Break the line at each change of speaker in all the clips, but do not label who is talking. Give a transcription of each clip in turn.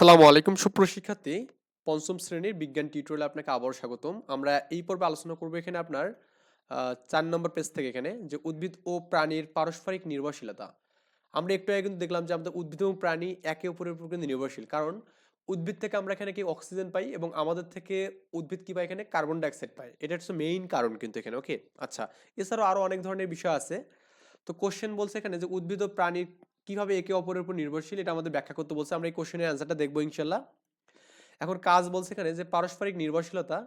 আসসালামু আলাইকুম সুপ্রশিক্ষার্থী পঞ্চম শ্রেণির বিজ্ঞান টিউটোরিয়ালে আপনাকে আবারও স্বাগতম। আমরা এই পর্বে আলোচনা করব এখানে আপনার চার নম্বর পেজ থেকে এখানে, যে উদ্ভিদ ও প্রাণীর পারস্পরিক নির্ভরশীলতা। আমরা একটু আগে কিন্তু দেখলাম যে আমাদের উদ্ভিদ এবং প্রাণী একে অপরের উপর কিন্তু নির্ভরশীল। কারণ উদ্ভিদ থেকে আমরা এখানে কি অক্সিজেন পাই এবং আমাদের থেকে উদ্ভিদ কি পাই এখানে? কার্বন ডাইঅক্সাইড পাই এটা হচ্ছে মেইন কারণ কিন্তু এখানে ওকে আচ্ছা এছাড়াও আরও অনেক ধরনের বিষয় আছে। তো কোশ্চেন বলছে এখানে যে উদ্ভিদ ও প্রাণীর কীভাবে একে অপরের উপর নির্ভরশীল, এটা আমাদের ব্যাখ্যা করতে বলছে। আমরা এই কোশ্চেনের অ্যান্সারটা দেখব ইনশাল্লাহ এখন কাজ বলছে এখানে যে পারস্পরিক নির্ভরশীলতা,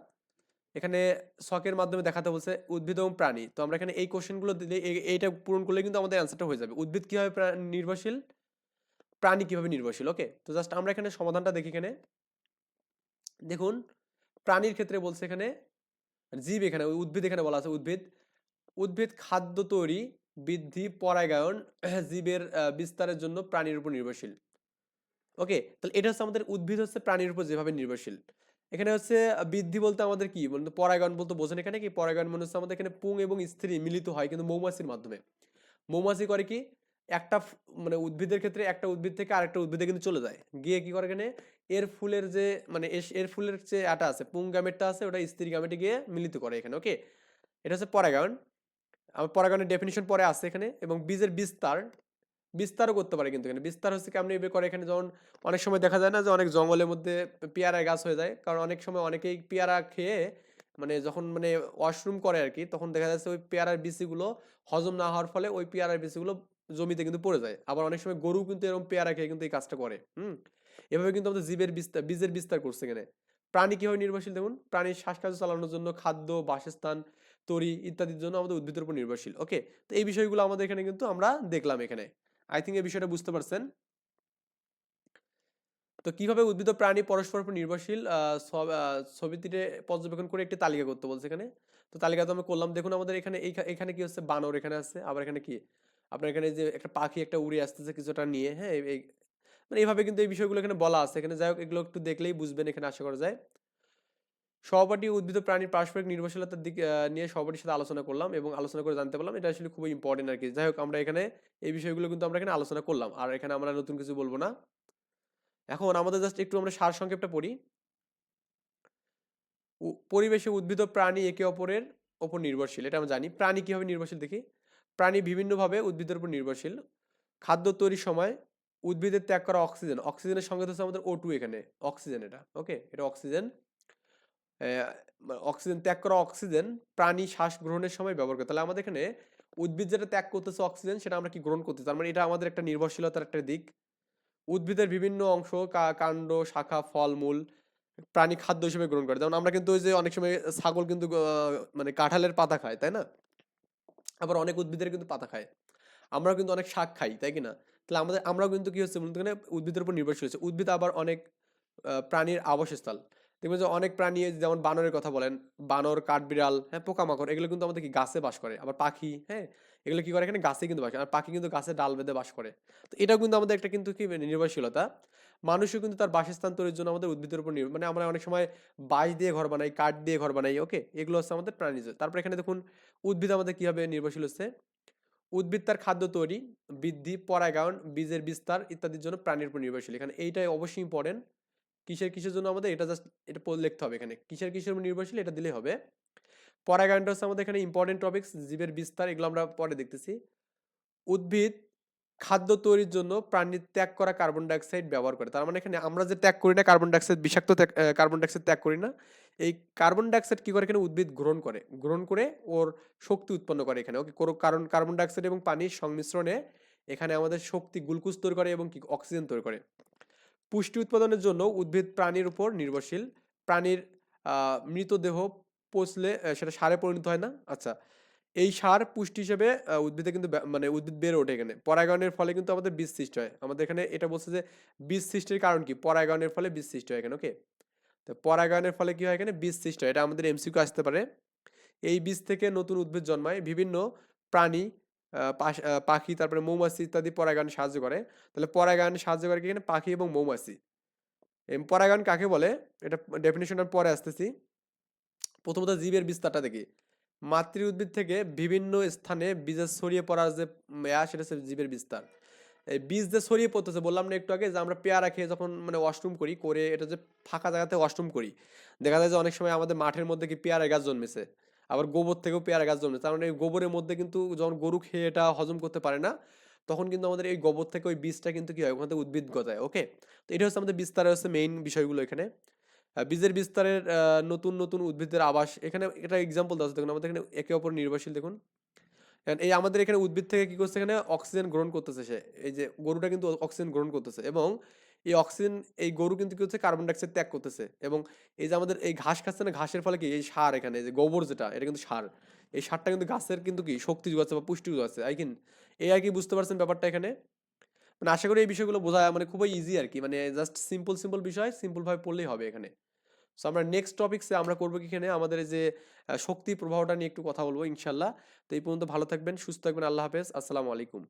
এখানে শখের মাধ্যমে দেখাতে বলছে উদ্ভিদ এবং প্রাণী। তো আমরা এখানে এই কোশ্চেনগুলো দিলে এইটা পূরণ করলে কিন্তু আমাদের অ্যান্সারটা হয়ে যাবে। উদ্ভিদ কীভাবে নির্ভরশীল? প্রাণী কীভাবে নির্ভরশীল? ওকে তো জাস্ট আমরা এখানে সমাধানটা দেখি এখানে। দেখুন, প্রাণীর ক্ষেত্রে বলছে এখানে, জীব এখানে উদ্ভিদ এখানে বলা আছে উদ্ভিদ। উদ্ভিদ খাদ্য তৈরি বৃদ্ধি পরাগায়ন জীবের বিস্তারের জন্য প্রাণীর উপর নির্ভরশীল। ওকে? তাহলে এটা হচ্ছে আমাদের উদ্ভিদ হচ্ছে প্রাণীর উপর যেভাবে নির্ভরশীল। এখানে হচ্ছে বৃদ্ধি বলতে আমাদের কি? বলতে পরাগায়ন বলতে বোঝেন এখানে কি? পরাগায়ন মনে হচ্ছে আমাদের এখানে পুং এবং স্ত্রী মিলিত হয় কিন্তু মৌমাছির মাধ্যমে। মৌমাছি করে কি? একটা মানে উদ্ভিদের ক্ষেত্রে একটা উদ্ভিদ থেকে আরেকটা উদ্ভিদে কিন্তু চলে যায়। গিয়ে কি করে এখানে? এর ফুলের যে মানে এর ফুলের যে আটা আছে, পুং গ্যামেটটা আছে, ওটা স্ত্রী গ্যামেটে গিয়ে মিলিত করে এখানে, ওকে? এটা হচ্ছে পরাগায়ন। আমার পরাগায়নের ডেফিনিশন পরে আছে এখানে এবং বীজের বিস্তার, বিস্তারও করতে পারে কিন্তু এখানে। বিস্তার হচ্ছে কেমন এভাবে করে এখানে যেমন অনেক সময় দেখা যায় না যে অনেক জঙ্গলের মধ্যে পেয়ারা গাছ হয়ে যায়। কারণ অনেক সময় অনেকেই পেয়ারা খেয়ে মানে যখন মানে ওয়াশরুম করে আর কি, তখন দেখা যাচ্ছে ওই পেয়ারার বিচিগুলো হজম না হওয়ার ফলে ওই পেয়ারার বিচিগুলো জমিতে কিন্তু পড়ে যায়। আবার অনেক সময় গরু কিন্তু এরকম পেয়ারা খেয়ে কিন্তু এই কাজটা করে। হুম? এভাবে কিন্তু আমাদের জীবের বিস্তার বীজের বিস্তার করছে এখানে। প্রাণী কীভাবে নির্ভরশীল দেখুন? প্রাণীর শ্বাসকার্য চালানোর জন্য খাদ্য, বাসস্থান তরি ইত্যাদির জন্য আমাদের উদ্ভিদের উপর নির্ভরশীল। ওকে তো এই বিষয়গুলো আমাদের এখানে কিন্তু আমরা দেখলাম এখানে। আই থিঙ্ক এই বিষয়টা বুঝতে পারছেন। তো কীভাবে উদ্ভিদ প্রাণী পরস্পর উপর নির্ভরশীল ছবিটিতে পর্যবেক্ষণ করে একটি তালিকা করতে বলছে এখানে? তো তালিকা তো আমরা করলাম। দেখুন আমাদের এখানে এখানে কি হচ্ছে? বানর এখানে আছে। আবার এখানে কি? আপনার এখানে যে একটা পাখি, একটা উড়ে আসতেছে কিছুটা নিয়ে হ্যাঁ? মানে এইভাবে কিন্তু এই বিষয়গুলো এখানে বলা আছে। এখানে যাই হোক, এগুলো একটু দেখলেই বুঝবেন এখানে আশা করা যায়। সহপাঠী উদ্ভিদ প্রাণীর পারস্পরিক নির্ভরশীলতার দিক নিয়ে সহপাঠীর সাথে আলোচনা করলাম এবং আলোচনা করে জানতে পারলাম। এটা আসলে খুবই ইম্পর্টেন্ট আর কি যাই হোক, আমরা এখানে এই বিষয়গুলো কিন্তু আমরা এখানে আলোচনা করলাম। আর এখানে আমরা নতুন কিছু বলব না। এখন আমাদের জাস্ট একটু আমরা সার সংক্ষেপটা পড়ি। পরিবেশে উদ্ভিদ প্রাণী একে অপরের ওপর নির্ভরশীল। এটা আমরা জানি। প্রাণী কীভাবে নির্ভরশীল দেখি? প্রাণী বিভিন্নভাবে উদ্ভিদের উপর নির্ভরশীল। খাদ্য তৈরির সময় উদ্ভিদের ত্যাগ করা অক্সিজেন অক্সিজেনের সঙ্গে হচ্ছে আমাদের ও টু এখানে। অক্সিজেন এটা। ওকে এটা অক্সিজেন অক্সিজেন ত্যাগ করা অক্সিজেন প্রাণী শ্বাস গ্রহণের সময় ব্যবহার করে। তাহলে আমাদের এখানে উদ্ভিদ যেটা ত্যাগ করতেছে অক্সিজেন, সেটা আমরা কি গ্রহণ করতেছি? তার মানে এটা আমাদের একটা নির্ভরশীলতার একটা দিক। উদ্ভিদের বিভিন্ন অংশ কাণ্ড, শাখা, ফলমূল, প্রাণী খাদ্য হিসেবে গ্রহণ করে। যেমন আমরা কিন্তু ওই যে অনেক সময় ছাগল কিন্তু মানে কাঁঠালের পাতা খায়, তাই না? আবার অনেক উদ্ভিদের কিন্তু পাতা খায়। আমরা কিন্তু অনেক শাক খাই, তাই কি না? তাহলে আমাদের, আমরাও কিন্তু কি হচ্ছে উদ্ভিদের উপর নির্ভরশীল হচ্ছে। উদ্ভিদ আবার অনেক প্রাণীর আবাসস্থল। দেখবেন যে অনেক প্রাণী যেমন বানরের কথা বলেন, বানর, কাঠবিড়াল হ্যাঁ পোকামাকড়, এগুলো কিন্তু আমাদের কি গাছে বাস করে। আবার পাখি হ্যাঁ এগুলো কি করে এখানে? গাছে কিন্তু বাস করে। আর পাখি কিন্তু গাছে ডাল বেঁধে বাস করে। তো এটাও কিন্তু আমাদের একটা কিন্তু কি নির্ভরশীলতা। মানুষও কিন্তু তার বাসস্থান তৈরির জন্য আমাদের উদ্ভিদের উপর নির্ভর মানে আমরা অনেক সময় বাঁশ দিয়ে ঘর বানাই, কাঠ দিয়ে ঘর বানাই, ওকে? এগুলো হচ্ছে আমাদের প্রাণীজ তারপর এখানে দেখুন, উদ্ভিদ আমাদের কীভাবে নির্ভরশীল হচ্ছে? উদ্ভিদ তার খাদ্য তৈরি, বৃদ্ধি, পরাগায়ন, বীজের বিস্তার ইত্যাদির জন্য প্রাণীর উপর নির্ভরশীল। এখানে এইটাই অবশ্যই ইম্পর্টেন্ট কিসের কিসের জন্য আমাদের এটা জাস্ট এটা লিখতে হবে এখানে। কিসের কিসের উপর নির্ভরশীল এটা দিলেই হবে। পরাগায়নটা হচ্ছে আমাদের এখানে ইম্পর্টেন্ট টপিকস জীবের বিস্তার এগুলো আমরা পরে দেখতেছি। উদ্ভিদ, খাদ্য তৈরির জন্য প্রাণীর ত্যাগ করা কার্বন ডাইঅক্সাইড ব্যবহার করে। তার মানে এখানে আমরা যে ত্যাগ করি না কার্বন ডাইঅক্সাইড বিষাক্ত কার্বন ডাইঅক্সাইড ত্যাগ করি না, এই কার্বন ডাইঅক্সাইড কি করে এখানে উদ্ভিদ গ্রহণ করে? গ্রহণ করে ওর শক্তি উৎপন্ন করে এখানে। ওকে কারণ কার্বন ডাইঅক্সাইড এবং পানির সংমিশ্রণে এখানে আমাদের শক্তি গ্লুকোজ তৈরি করে এবং কি? অক্সিজেন তৈরি করে। পুষ্টি উৎপাদনের জন্য উদ্ভিদ প্রাণীর উপর নির্ভরশীল। প্রাণীর মৃতদেহ পচলে সেটা সারে পরিণত হয় না। আচ্ছা এই সার পুষ্টি হিসেবে উদ্ভিদে কিন্তু মানে উদ্ভিদ বেড়ে ওঠে এখানে। পরাগায়নের ফলে কিন্তু আমাদের বীজ সৃষ্টি হয়। আমাদের এখানে এটা বলছে যে বীজ সৃষ্টির কারণ কি? পরাগায়নের ফলে বীজ সৃষ্টি হয় এখানে, ওকে? তো পরাগায়নের ফলে কি হয় এখানে? বীজ সৃষ্টি হয়। এটা আমাদের এমসিকিউ আসতে পারে। এই বীজ থেকে নতুন উদ্ভিদ জন্মায়। বিভিন্ন প্রাণী পাখি, তারপরে মৌমাছি ইত্যাদি পরাগায়ন সাহায্য করে। তাহলে পরাগায়নে সাহায্য করে কি পাখি এবং মৌমাছি। পরাগায়ন কাকে বলে? এটা ডেফিনেশন পরে আসতেছি। প্রথমত জীবের বিস্তারটা দেখি। মাতৃ উদ্ভিদ থেকে বিভিন্ন স্থানে বীজের ছড়িয়ে পড়ার যে ইয়া, সেটা হচ্ছে জীবের বিস্তার। এই বীজ যে ছড়িয়ে পড়তেছে, বললাম না একটু আগে, যে আমরা পেয়ারা খেয়ে যখন মানে ওয়াশরুম করি, করে এটা যে ফাঁকা জায়গাতে ওয়াশরুম করি। দেখা যায় যে অনেক সময় আমাদের মাঠের মধ্যে কি পেয়ারা গাছ জন্মেছে। আবার গোবর থেকেও পেয়ারা গাছ জন্মেছে কারণ এই গোবরের মধ্যে কিন্তু যখন গরু খেয়ে এটা হজম করতে পারে না, তখন কিন্তু আমাদের এই গোবর থেকে ওই বীজটা কিন্তু কি হয়? ওখান থেকে উদ্ভিদ গজায় ওকে তো এটা হচ্ছে আমাদের বিস্তারের হচ্ছে মেইন বিষয়গুলো এখানে। বীজের বিস্তারের নতুন নতুন উদ্ভিদের আবাস। এখানে এটা এক্সাম্পল দেওয়া দেখুন, আমাদের এখানে একে অপর নির্ভরশীল, দেখুন। এই আমাদের এখানে উদ্ভিদ থেকে কি করছে এখানে? অক্সিজেন গ্রহণ করতেছে সে। এই যে গরুটা কিন্তু অক্সিজেন গ্রহণ করতেছে এবং এই অক্সিজেন, এই গরু কিন্তু কি হচ্ছে কার্বন ডাইঅক্সাইড ত্যাগ করতেছে এবং এই যে আমাদের এই ঘাস খাচ্ছে না, ঘাসের ফলে কি এই সার এখানে যে গোবর যেটা, এটা কিন্তু সার। এই সারটা কিন্তু গাছের কিন্তু কি শক্তি যোগাচ্ছে বা পুষ্টি যোগাচ্ছে আই কিন এই আর কি বুঝতে পারছেন ব্যাপারটা এখানে? মানে আশা করি এই বিষয়গুলো বোঝা মানে খুবই ইজি আর কি মানে জাস্ট সিম্পল সিম্পল বিষয় সিম্পল ভাবে পড়লেই হবে এখানে। সো আমরা নেক্সট টপিক্সে আমরা করব কি এখানে? আমাদের যে শক্তি প্রবাহটা নিয়ে একটু কথা বলব ইনশাল্লাহ। তো এই পর্যন্ত ভালো থাকবেন, সুস্থ থাকবেন, আল্লাহ হাফেজ, আসসালামু আলাইকুম।